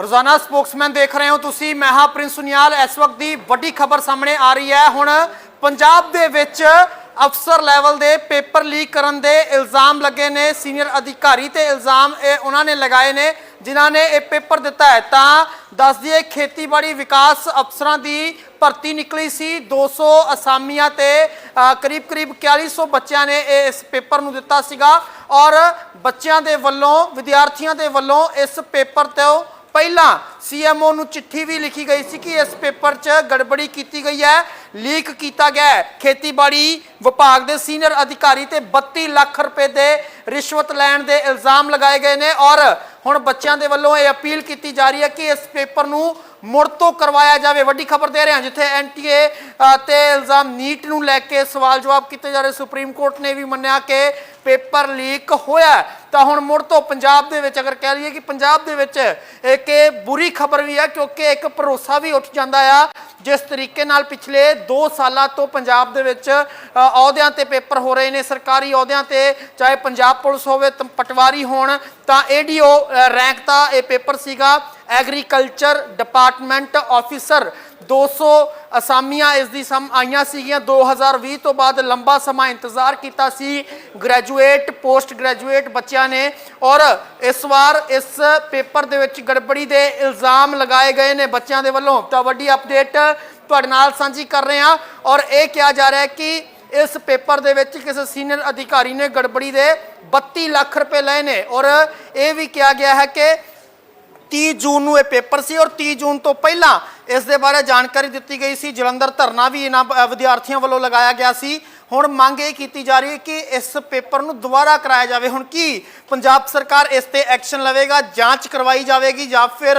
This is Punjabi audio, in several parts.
ਰੋਜ਼ਾਨਾ ਸਪੋਕਸਮੈਨ ਦੇਖ ਰਹੇ ਹੋ ਤੁਸੀਂ ਮੈਂ ਹਾਂ ਪ੍ਰਿੰਸ ਸੁਨਿਆਲ। ਇਸ ਵਕਤ ਦੀ ਵੱਡੀ ਖਬਰ ਸਾਹਮਣੇ ਆ ਰਹੀ ਹੈ। ਹੁਣ ਪੰਜਾਬ ਦੇ ਵਿੱਚ ਅਫਸਰ ਲੈਵਲ ਦੇ ਪੇਪਰ ਲੀਕ ਕਰਨ ਦੇ ਇਲਜ਼ਾਮ ਲੱਗੇ ਨੇ। ਸੀਨੀਅਰ ਅਧਿਕਾਰੀ ਤੇ ਇਲਜ਼ਾਮ ਇਹ ਉਹਨਾਂ ਨੇ ਲਗਾਏ ਨੇ ਜਿਨ੍ਹਾਂ ਨੇ ਇਹ ਪੇਪਰ ਦਿੱਤਾ ਹੈ। ਤਾਂ ਦੱਸ ਦਈਏ ਖੇਤੀਬਾੜੀ ਵਿਕਾਸ ਅਫਸਰਾਂ ਦੀ ਭਰਤੀ ਨਿਕਲੀ ਸੀ। 200 ਅਸਾਮੀਆਂ ਤੇ ਅ, ਕਰੀਬ ਕਰੀਬ 4100 ਬੱਚਿਆਂ ਨੇ ਇਹ ਇਸ ਪੇਪਰ ਨੂੰ ਦਿੱਤਾ ਸੀਗਾ। ਔਰ ਬੱਚਿਆਂ ਦੇ ਵੱਲੋਂ ਵਿਦਿਆਰਥੀਆਂ ਦੇ ਵੱਲੋਂ ਇਸ ਪੇਪਰ ਤੋਂ ਪਹਿਲਾਂ ਸੀਐਮਓ ਨੂੰ ਚਿੱਠੀ ਵੀ ਲਿਖੀ ਗਈ ਸੀ ਕਿ ਇਸ ਪੇਪਰ 'ਚ ਗੜਬੜੀ ਕੀਤੀ ਗਈ ਹੈ, ਲੀਕ ਕੀਤਾ ਗਿਆ ਹੈ। ਖੇਤੀਬਾੜੀ ਵਿਭਾਗ ਦੇ ਸੀਨੀਅਰ ਅਧਿਕਾਰੀ ਤੇ 32 ਲੱਖ ਰੁਪਏ ਦੇ ਰਿਸ਼ਵਤ ਲੈਣ ਦੇ ਇਲਜ਼ਾਮ ਲਗਾਏ ਗਏ ਨੇ ਔਰ ਹੁਣ ਬੱਚਿਆਂ ਦੇ ਵੱਲੋਂ ਇਹ ਅਪੀਲ ਕੀਤੀ ਜਾ ਰਹੀ ਹੈ ਕਿ ਇਸ ਪੇਪਰ ਨੂੰ ਮੁੜ ਤੋਂ ਕਰਵਾਇਆ ਜਾਵੇ। ਵੱਡੀ ਖਬਰ ਦੇ ਰਹੇ ਹਾਂ, ਜਿੱਥੇ ਐਨਟੀਏ ਤੇ ਇਲਜ਼ਾਮ ਨੀਟ ਨੂੰ ਲੈ ਕੇ ਸਵਾਲ ਜਵਾਬ ਕੀਤੇ ਜਾ ਰਹੇ। ਸੁਪਰੀਮ ਕੋਰਟ ਨੇ ਵੀ ਮੰਨਿਆ ਕਿ ਪੇਪਰ ਲੀਕ ਹੋਇਆ ਤਾਂ ਹੁਣ ਮੁੜ ਤੋਂ ਪੰਜਾਬ ਦੇ ਵਿੱਚ ਅਗਰ ਕਹਿ ਲਈਏ ਕਿ ਪੰਜਾਬ ਦੇ ਵਿੱਚ ਇੱਕ ਬੁਰੀ ਖਬਰ ਵੀ ਹੈ, ਕਿਉਂਕਿ ਇੱਕ ਭਰੋਸਾ ਵੀ ਉੱਠ ਜਾਂਦਾ ਆ, ਜਿਸ ਤਰੀਕੇ ਨਾਲ ਪਿਛਲੇ 2 ਸਾਲਾਂ ਤੋਂ ਪੰਜਾਬ ਦੇ ਵਿੱਚ ਅਹੁਦਿਆਂ ਤੇ ਪੇਪਰ ਹੋ ਰਹੇ ਨੇ। ਸਰਕਾਰੀ ਅਹੁਦਿਆਂ ਤੇ ਚਾਹੇ ਪੰਜਾਬ ਪੁਲਿਸ ਹੋਵੇ, ਤਾਂ ਪਟਵਾਰੀ ਹੋਣ, ਤਾਂ ਏਡੀਓ ਰੈਂਕ ਦਾ ਇਹ ਪੇਪਰ ਸੀਗਾ। Agriculture department officer. 200 ਅਸਾਮੀਆਂ ਇਸ ਦੀ ਸਮ, ਆਈਆਂ ਸੀਗੀਆਂ 2020 ਤੋਂ ਬਾਅਦ ਲੰਬਾ ਸਮਾਂ ਇੰਤਜ਼ਾਰ ਕੀਤਾ ਸੀ। ਗ੍ਰੈਜੂਏਟ ਪੋਸਟ ਗ੍ਰੈਜੂਏਟ ਬੱਚਿਆਂ ਨੇ ਔਰ ਇਸ ਵਾਰ ਇਸ ਪੇਪਰ ਦੇ ਵਿੱਚ ਗੜਬੜੀ ਦੇ ਇਲਜ਼ਾਮ ਲਗਾਏ ਗਏ ਨੇ ਬੱਚਿਆਂ ਦੇ ਵੱਲੋਂ। ਤਾਂ ਵੱਡੀ ਅਪਡੇਟ ਤੁਹਾਡੇ ਨਾਲ ਸਾਂਝੀ ਕਰ ਰਹੇ ਹਾਂ ਔਰ ਇਹ ਕਿਹਾ ਜਾ ਰਿਹਾ ਹੈ ਕਿ ਇਸ ਪੇਪਰ ਦੇ ਵਿੱਚ ਕਿਸੇ ਸੀਨੀਅਰ ਅਧਿਕਾਰੀ ਨੇ ਗੜਬੜੀ ਦੇ 32 ਲੱਖ ਰੁਪਏ ਲਏ ਨੇ ਔਰ ਇਹ ਵੀ ਕਿਹਾ ਗਿਆ ਹੈ ਕਿ 30 ਜੂਨ ਨੂੰ ਇਹ ਪੇਪਰ ਸੀ ਔਰ 30 ਜੂਨ ਤੋਂ ਪਹਿਲਾਂ ਇਸ ਦੇ ਬਾਰੇ ਜਾਣਕਾਰੀ ਦਿੱਤੀ ਗਈ ਸੀ। ਜਲੰਧਰ ਧਰਨਾ ਵੀ ਇਹਨਾਂ ਅ, ਵਿਦਿਆਰਥੀਆਂ ਵੱਲੋਂ ਲਗਾਇਆ ਗਿਆ ਸੀ। ਹੁਣ ਮੰਗ ਇਹ ਕੀਤੀ ਜਾ ਰਹੀ ਹੈ ਕਿ ਇਸ ਪੇਪਰ ਨੂੰ ਦੁਬਾਰਾ ਕਰਾਇਆ ਜਾਵੇ। ਹੁਣ ਕੀ ਪੰਜਾਬ ਸਰਕਾਰ ਇਸ ਤੇ ਐਕਸ਼ਨ ਲਵੇਗਾ ਜਾਂਚ ਕਰਵਾਈ ਜਾਵੇਗੀ ਜਾਂ ਫਿਰ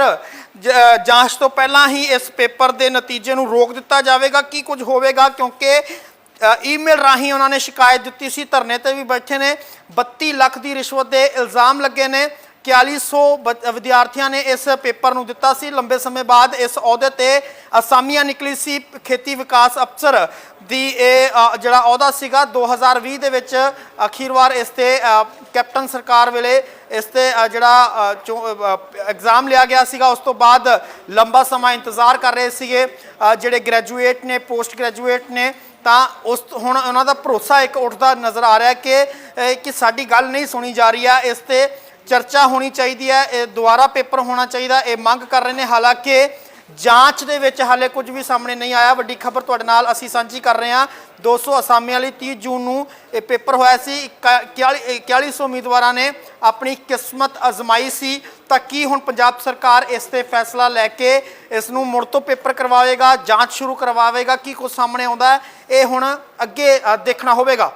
ਜਾਂਚ ਤੋਂ ਪਹਿਲਾਂ ਹੀ ਇਸ ਪੇਪਰ ਦੇ ਨਤੀਜੇ ਨੂੰ ਰੋਕ ਦਿੱਤਾ ਜਾਵੇਗਾ? ਕੀ ਕੁਝ ਹੋਵੇਗਾ? ਕਿਉਂਕਿ ਈਮੇਲ ਰਾਹੀਂ ਉਹਨਾਂ ਨੇ ਸ਼ਿਕਾਇਤ ਦਿੱਤੀ ਸੀ। ਧਰਨੇ ਤੇ ਵੀ ਬੈਠੇ ਨੇ। 32 ਲੱਖ ਦੀ ਰਿਸ਼ਵਤ ਦੇ ਇਲਜ਼ਾਮ ਲੱਗੇ ਨੇ। 4100 ਬ- ਵਿਦਿਆਰਥੀਆਂ ਨੇ ਇਸ ਪੇਪਰ ਨੂੰ ਦਿੱਤਾ ਸੀ। ਲੰਬੇ ਸਮੇਂ ਬਾਅਦ ਇਸ ਅਹੁਦੇ ਤੇ ਅਸਾਮੀਆਂ ਨਿਕਲੀ ਸੀ ਖੇਤੀ ਵਿਕਾਸ ਅਫਸਰ ਦੀ ਇਹ ਜਿਹੜਾ ਅਹੁਦਾ ਸੀਗਾ। 2020 ਦੇ ਵਿੱਚ ਅਖੀਰਵਾਰ ਇਸ ਤੇ ਕੈਪਟਨ ਸਰਕਾਰ ਵੇਲੇ ਇਸ ਤੇ ਅ, ਜਿਹੜਾ ਐਗਜ਼ਾਮ ਲਿਆ ਗਿਆ ਸੀਗਾ। ਉਸ ਤੋਂ ਬਾਅਦ ਲੰਬਾ ਸਮਾਂ ਇੰਤਜ਼ਾਰ ਕਰ ਰਹੇ ਸੀਗੇ। ਜਿਹੜੇ ਗ੍ਰੈਜੂਏਟ ਨੇ ਪੋਸਟ ਗ੍ਰੈਜੂਏਟ ਨੇ ਤਾਂ ਉਸ ਹੁਣ ਉਹਨਾਂ ਦਾ ਭਰੋਸਾ ਇੱਕ ਉੱਠਦਾ ਨਜ਼ਰ ਆ ਰਿਹਾ ਕਿ ਕਿ ਸਾਡੀ ਗੱਲ ਨਹੀਂ ਸੁਣੀ ਜਾ ਰਹੀ ਹੈ ਇਸ ਤੇ ਚਰਚਾ ਹੋਣੀ ਚਾਹੀਦੀ ਹੈ, ਇਹ ਦੁਬਾਰਾ ਪੇਪਰ ਹੋਣਾ ਚਾਹੀਦਾ, ਇਹ ਮੰਗ ਕਰ ਰਹੇ ਨੇ। ਹਾਲਾਂਕਿ ਜਾਂਚ ਦੇ ਵਿੱਚ ਹਾਲੇ ਕੁਝ ਵੀ ਸਾਹਮਣੇ ਨਹੀਂ ਆਇਆ। ਵੱਡੀ ਖਬਰ ਤੁਹਾਡੇ ਨਾਲ ਅਸੀਂ ਸਾਂਝੀ ਕਰ ਰਹੇ ਹਾਂ। 200 ਅਸਾਮੀਆਂ ਲਈ 30 ਜੂਨ ਨੂੰ ਇਹ ਪੇਪਰ ਹੋਇਆ ਸੀ। 4100 ਉਮੀਦਵਾਰਾਂ ਨੇ ਆਪਣੀ ਕਿਸਮਤ ਅਜ਼ਮਾਈ ਸੀ। ਤਾਂ ਕੀ ਹੁਣ ਪੰਜਾਬ ਸਰਕਾਰ ਇਸ ਤੇ ਫੈਸਲਾ ਲੈ ਕੇ ਇਸ ਨੂੰ ਮੁੜ ਤੋਂ ਪੇਪਰ ਕਰਵਾਵੇਗਾ, ਜਾਂਚ ਸ਼ੁਰੂ ਕਰਵਾਵੇਗਾ? ਕੀ ਕੁਝ ਸਾਹਮਣੇ ਆਉਂਦਾ ਇਹ ਹੁਣ ਅੱਗੇ ਦੇਖਣਾ ਹੋਵੇਗਾ।